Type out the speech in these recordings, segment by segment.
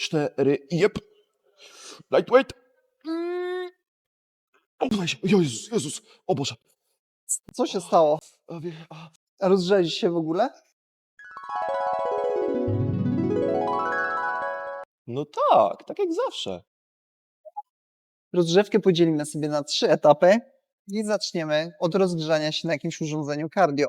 cztery, jep. Lightweight. Mm. Oblej się, Jezus, Jezus, o Boże. Co się stało? A, wie- a. Rozgrzałeś się w ogóle? No tak, tak jak zawsze. Rozgrzewkę podzielimy sobie na trzy etapy i zaczniemy od rozgrzania się na jakimś urządzeniu cardio.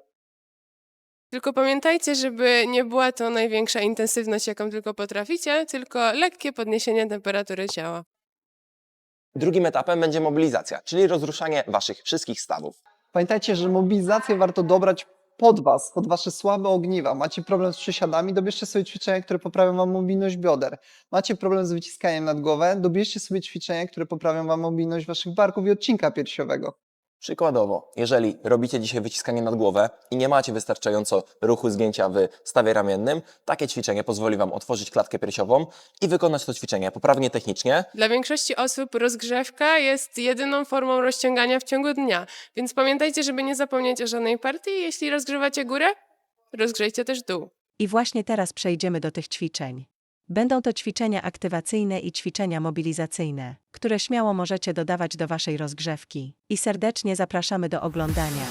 Tylko pamiętajcie, żeby nie była to największa intensywność, jaką tylko potraficie, tylko lekkie podniesienie temperatury ciała. Drugim etapem będzie mobilizacja, czyli rozruszanie waszych wszystkich stawów. Pamiętajcie, że mobilizację warto dobrać pod Was, pod Wasze słabe ogniwa. Macie problem z przysiadami, dobierzcie sobie ćwiczenia, które poprawią Wam mobilność bioder. Macie problem z wyciskaniem nad głowę, dobierzcie sobie ćwiczenia, które poprawią Wam mobilność Waszych barków i odcinka piersiowego. Przykładowo, jeżeli robicie dzisiaj wyciskanie nad głowę i nie macie wystarczająco ruchu zgięcia w stawie ramiennym, takie ćwiczenie pozwoli Wam otworzyć klatkę piersiową i wykonać to ćwiczenie poprawnie technicznie, Dla większości osób rozgrzewka jest jedyną formą rozciągania w ciągu dnia, więc pamiętajcie, żeby nie zapomnieć o żadnej partii. Jeśli rozgrzewacie górę, rozgrzejcie też dół. I właśnie teraz przejdziemy do tych ćwiczeń. Będą to ćwiczenia aktywacyjne i ćwiczenia mobilizacyjne, które śmiało możecie dodawać do Waszej rozgrzewki. I serdecznie zapraszamy do oglądania.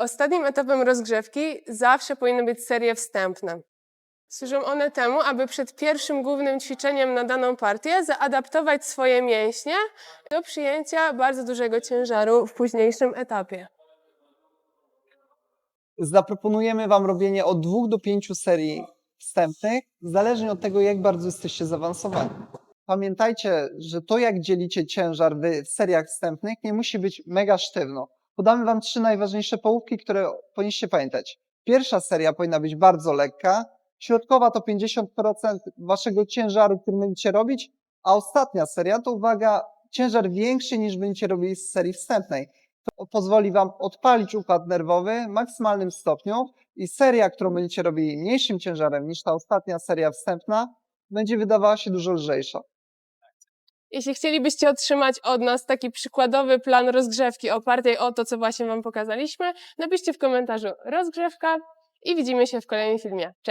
Ostatnim etapem rozgrzewki zawsze powinny być serie wstępne. Służą one temu, aby przed pierwszym głównym ćwiczeniem na daną partię zaadaptować swoje mięśnie do przyjęcia bardzo dużego ciężaru w późniejszym etapie. Zaproponujemy Wam robienie od dwóch do pięciu serii wstępnych, zależnie od tego, jak bardzo jesteście zaawansowani. Pamiętajcie, że to, jak dzielicie ciężar w seriach wstępnych, nie musi być mega sztywno. Podamy Wam trzy najważniejsze połówki, które powinniście pamiętać. Pierwsza seria powinna być bardzo lekka, środkowa to 50% Waszego ciężaru, który będziecie robić, a ostatnia seria to, uwaga, ciężar większy niż będziecie robili z serii wstępnej. To pozwoli Wam odpalić układ nerwowy w maksymalnym stopniu i seria, którą będziecie robili mniejszym ciężarem niż ta ostatnia seria wstępna, będzie wydawała się dużo lżejsza. Jeśli chcielibyście otrzymać od nas taki przykładowy plan rozgrzewki opartej o to, co właśnie Wam pokazaliśmy, napiszcie w komentarzu rozgrzewka i widzimy się w kolejnym filmie. Cześć!